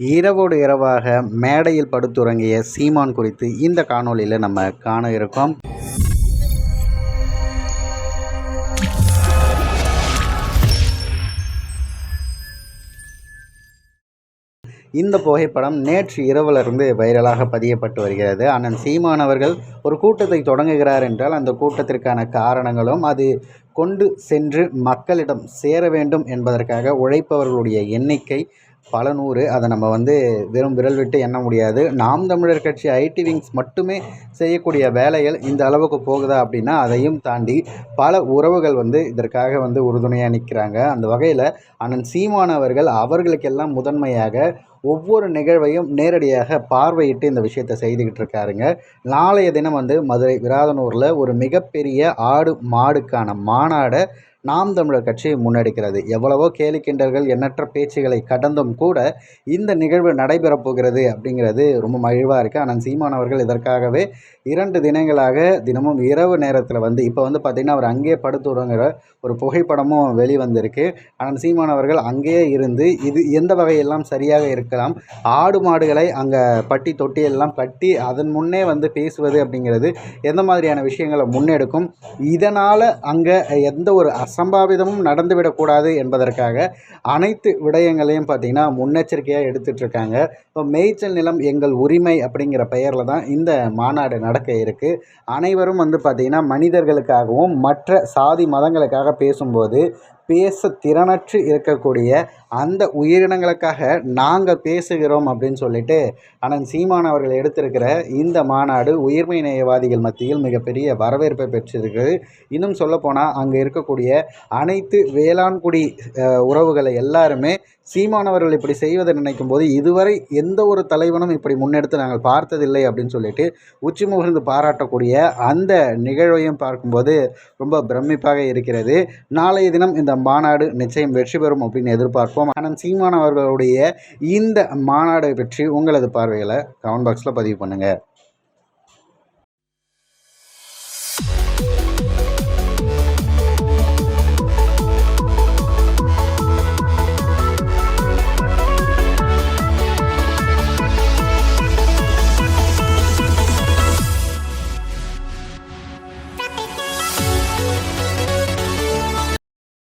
இரவோடு இரவாக மேடையில் படுத்துறங்கிய சீமான் குறித்து இந்த காணொளியில் நம்ம காண இருக்கோம். இந்த புகைப்படம் நேற்று இரவிலிருந்து வைரலாக பதியப்பட்டு வருகிறது. அண்ணன் சீமான் அவர்கள் ஒரு கூட்டத்தை தொடங்குகிறார் என்றால் அந்த கூட்டத்திற்கான காரணங்களும் அது கொண்டு சென்று மக்களிடம் சேர வேண்டும் என்பதற்காக உழைப்பவர்களுடைய எண்ணிக்கை பல நூறு. அதை நம்ம வந்து வெறும் விரல் விட்டு எண்ண முடியாது. நாம் தமிழர் கட்சி ஐடி விங்ஸ் மட்டுமே செய்யக்கூடிய வேலைகள் இந்த அளவுக்கு போகுதா அப்படின்னா அதையும் தாண்டி பல உறவுகள் வந்து இதற்காக வந்து உறுதுணையாக நிற்கிறாங்க அந்த வகையில் அண்ணன் சீமான் அவர்கள் அவர்களுக்கெல்லாம் முதன்மையாக ஒவ்வொரு நிகழ்வையும் நேரடியாக பார்வையிட்டு இந்த விஷயத்தை செய்துக்கிட்டு இருக்காருங்க. நாளைய தினம் வந்து மதுரை விராதனூரில் ஒரு மிகப்பெரிய ஆடு மாடுக்கான மாநாடை நாம் தமிழர் கட்சி முன்னெடுக்கிறது. எவ்வளவோ கேலி கிண்டல்கள் எண்ணற்ற பேச்சுகளை கடந்தும் கூட இந்த நிகழ்வு நடைபெறப் போகிறது அப்படிங்கிறது ரொம்ப மகிழ்வாக இருக்குது ஆனால் சீமான் அவர்கள் இதற்காகவே இரண்டு தினங்களாக தினமும் இரவு நேரத்தில் வந்து இப்போ வந்து பார்த்திங்கன்னா அவர் அங்கேயே படுத்துறங்கிற ஒரு புகைப்படமும் வெளிவந்திருக்கு. ஆனால் சீமான் அவர்கள் அங்கேயே இருந்து இது எந்த வகையெல்லாம் சரியாக இருக்கலாம் ஆடு மாடுகளை அங்கே பட்டி தொட்டியெல்லாம் கட்டி அதன் முன்னே வந்து பேசுவது அப்படிங்கிறது எந்த மாதிரியான விஷயங்களை முன்னெடுக்கும்? இதனால் அங்கே எந்த ஒரு அசம்பாவிதமும் நடந்துவிடக்கூடாது என்பதற்காக அனைத்து விடயங்களையும் பார்த்திங்கன்னா முன்னெச்சரிக்கையாக எடுத்துகிட்ருக்காங்க இப்போ மேய்ச்சல் நிலம் எங்கள் உரிமை அப்படிங்கிற பெயரில் தான் இந்த மாநாடு நடக்க இருக்குது அனைவரும் வந்து பார்த்திங்கன்னா மனிதர்களுக்காகவும் மற்ற சாதி மதங்களுக்காக பேசும்போது பேச திறனற்று இருக்கக்கூடிய அந்த உயிரினங்களுக்காக நாங்கள் பேசுகிறோம் அப்படின்னு சொல்லிட்டு அண்ணன் சீமான் அவர்கள் எடுத்திருக்கிற இந்த மாநாடு உயிர்மை நேயவாதிகள் மத்தியில் மிகப்பெரிய வரவேற்பை பெற்றிருக்கிறது இன்னும் சொல்லப்போனால் அங்கே இருக்கக்கூடிய அனைத்து வேளாண்குடி உறவுகளை எல்லாருமே சீமானவர்கள் இப்படி செய்வதை நினைக்கும் போது இதுவரை எந்த ஒரு தலைவனும் இப்படி முன்னெடுத்து நாங்கள் பார்த்ததில்லை அப்படின்னு சொல்லிட்டு உச்சி முகர்ந்து பாராட்டக்கூடிய அந்த நிகழ்வையும் பார்க்கும்போது ரொம்ப பிரமிப்பாக இருக்கிறது. நாளைய தினம் இந்த இந்த மாநாடு நிச்சயம் வெற்றி பெறும் அப்படின்னு எதிர்பார்ப்போம். ஆனால் சீமான் அவர்களுடைய இந்த மாநாடு பற்றி உங்களது பார்வைகளை கமெண்ட் பாக்ஸில் பதிவு பண்ணுங்கள்